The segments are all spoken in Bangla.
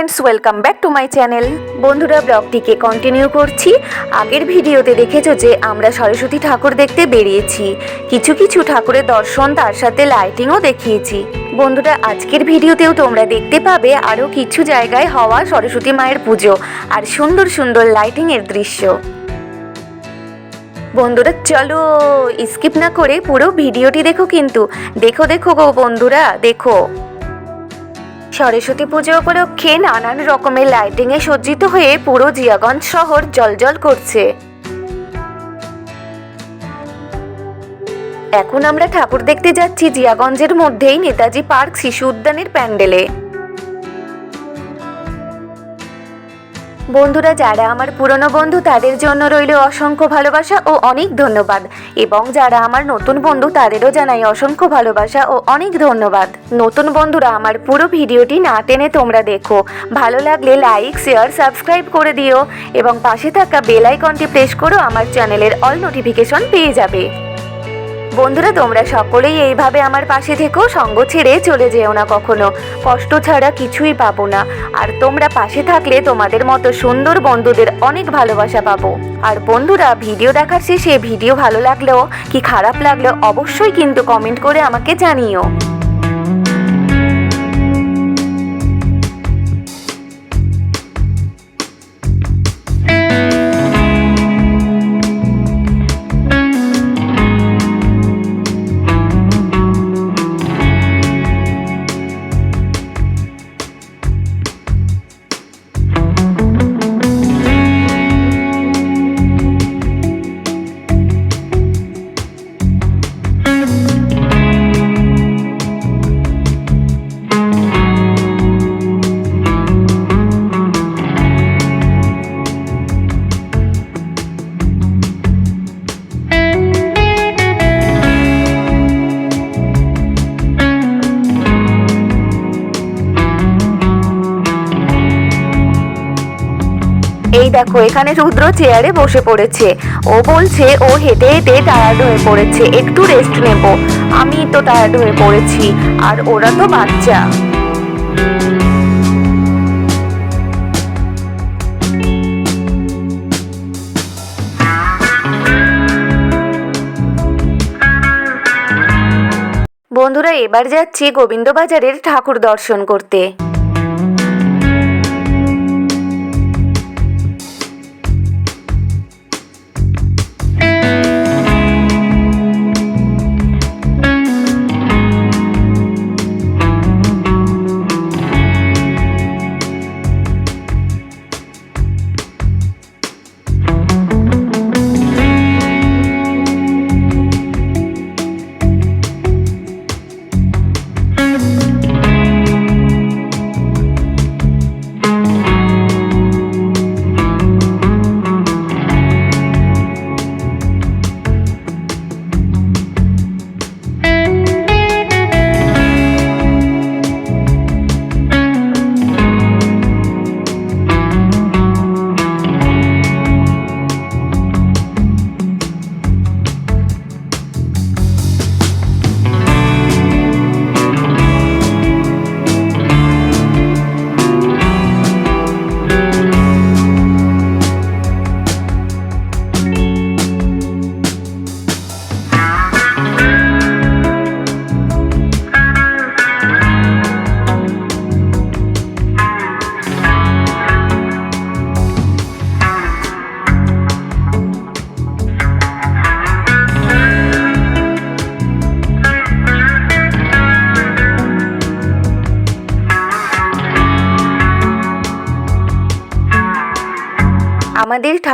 Friends welcome back to my channel বন্ধুরা ব্লগটিকে কন্টিনিউ করছি। আগের ভিডিওতে দেখেছ যে আমরা সরস্বতী ঠাকুর দেখতে বেরিয়েছি। কিছু কিছু ঠাকুরের দর্শন, তার সাথে লাইটিংও দেখিয়েছি। বন্ধুরা, আজকের ভিডিওতেও তোমরা দেখতে পাবে আরও কিছু জায়গায় হওয়া সরস্বতী মায়ের পুজো আর সুন্দর সুন্দর লাইটিংয়ের দৃশ্য। বন্ধুরা, চলো স্কিপ না করে পুরো ভিডিওটি দেখো কিন্তু। দেখো দেখো গো বন্ধুরা, দেখো। সরস্বতী পুজো উপলক্ষে নানান রকমের লাইটিংয়ে সজ্জিত হয়ে পুরো জিয়াগঞ্জ শহর জলজল করছে। এখন আমরা ঠাকুর দেখতে যাচ্ছি জিয়াগঞ্জের মধ্যেই নেতাজি পার্ক শিশু উদ্যানের প্যান্ডেলে। বন্ধুরা, যারা আমার পুরনো বন্ধু, তাদের জন্য রইল অসংখ্য ভালোবাসা ও অনেক ধন্যবাদ। এবং যারা আমার নতুন বন্ধু, তাদেরও জানাই অসংখ্য ভালোবাসা ও অনেক ধন্যবাদ। নতুন বন্ধুরা, আমার পুরো ভিডিওটি না টেনে তোমরা দেখো। ভালো লাগলে লাইক, শেয়ার, সাবস্ক্রাইব করে দিও। এবং পাশে থাকা বেল আইকনটি প্রেস করো, আমার চ্যানেলের অল নোটিফিকেশন পেয়ে যাবে। বন্ধুরা, তোমরা সকলেই এইভাবে আমার পাশে থেকেও সঙ্গ ছেড়ে চলে যেও না কখনো। কষ্ট ছাড়া কিছুই পাবো না। আর তোমরা পাশে থাকলে তোমাদের মতো সুন্দর বন্ধুদের অনেক ভালোবাসা পাবো। আর বন্ধুরা, ভিডিও দেখার শেষে ভিডিও ভালো লাগলেও কি খারাপ লাগলেও অবশ্যই কিন্তু কমেন্ট করে আমাকে জানিও। এই দেখো, এখানে রুদ্র চেয়ারে বসে পড়েছে। ও বলছে, ও হেঁটে হেঁটে টায়ার্ড হয়ে পড়েছে, একটু রেস্ট নেব। আমি তো টায়ার্ড হয়ে পড়েছি, আর ওরা তো বাচ্চা। বন্ধুরা, এবার যাচ্ছি গোবিন্দবাজারের ঠাকুর দর্শন করতে।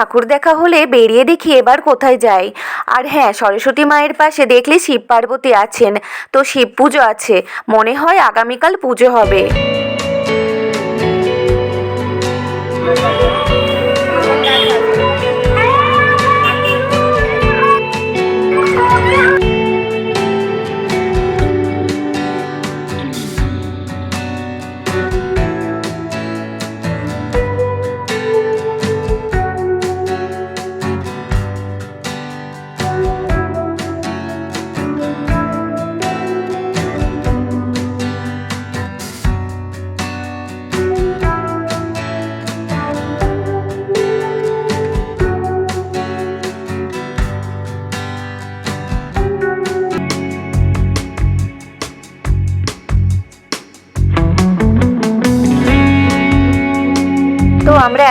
ঠাকুর দেখা হলে বেরিয়ে দেখি এবার কোথায় যাই। আর হ্যাঁ সরস্বতী মায়ের পাশে দেখলে শিব পার্বতী আছেন। তো শিব পুজো আছে। মনে হয় আগামীকাল পুজো হবে।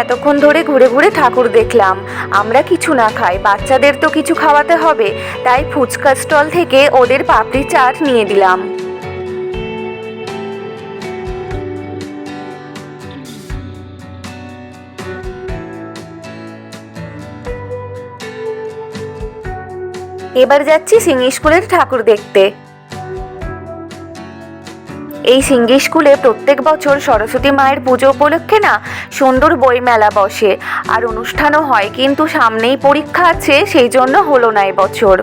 এতক্ষণ ধরে ঘুরে ঘুরে ঠাকুর দেখলাম। আমরা কিছু না খাই, বাচ্চাদের তো কিছু খাওয়াতে হবে, তাই ফুচকা স্টল থেকে ওদের পাপড়ি চাট নিয়ে দিলাম। এবার যাচ্ছি সিঙ্গি স্কুলের ঠাকুর দেখতে। এই সিঙ্গি স্কুলে প্রত্যেক বছর সরস্বতী মায়ের পুজো উপলক্ষে না সুন্দর বই মেলা বসে। আর অনুষ্ঠানও হয়, কিন্তু সামনেই পরীক্ষা আছে, সেই জন্য হলো না এবছর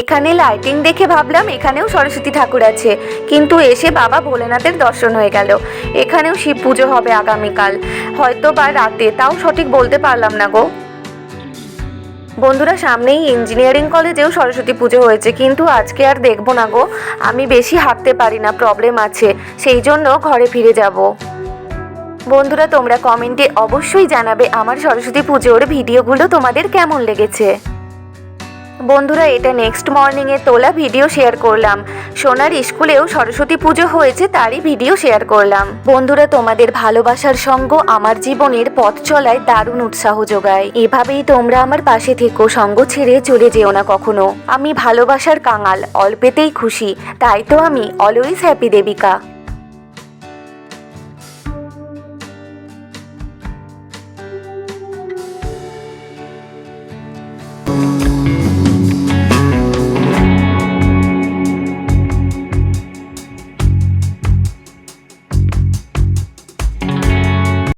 এখানে লাইটিং দেখে ভাবলাম এখানেও সরস্বতী ঠাকুর আছে। কিন্তু এসে বাবা ভোলেনাথের দর্শন হয়ে গেল। এখানেও শিব পুজো হবে আগামীকাল। হয়তো বা রাতে, তাও সঠিক বলতে পারলাম না গো। বন্ধুরা, সামনেই ইঞ্জিনিয়ারিং কলেজেও সরস্বতী পুজো হয়েছে, কিন্তু আজকে আর দেখব না গো। আমি বেশি হাঁটতে পারি না প্রবলেম আছে। সেই জন্য ঘরে ফিরে যাব। বন্ধুরা, তোমরা কমেন্টে অবশ্যই জানাবে আমার সরস্বতী পুজোর ভিডিওগুলো তোমাদের কেমন লেগেছে। বন্ধুরা, এটা নেক্সট মর্নিংয়ে তোলা ভিডিও শেয়ার করলাম। সোনার স্কুলেও সরস্বতী পুজো হয়েছে, তারই ভিডিও শেয়ার করলাম। বন্ধুরা, তোমাদের ভালোবাসার সঙ্গ আমার জীবনের পথ চলায় দারুণ উৎসাহ যোগায়। এভাবেই তোমরা আমার পাশে থেকো, সঙ্গ ছেড়ে চলে যেও না কখনো। আমি ভালোবাসার কাঙাল, অল্পেতেই খুশি। তাই তো আমি অলওয়েজ হ্যাপি দেবিকা।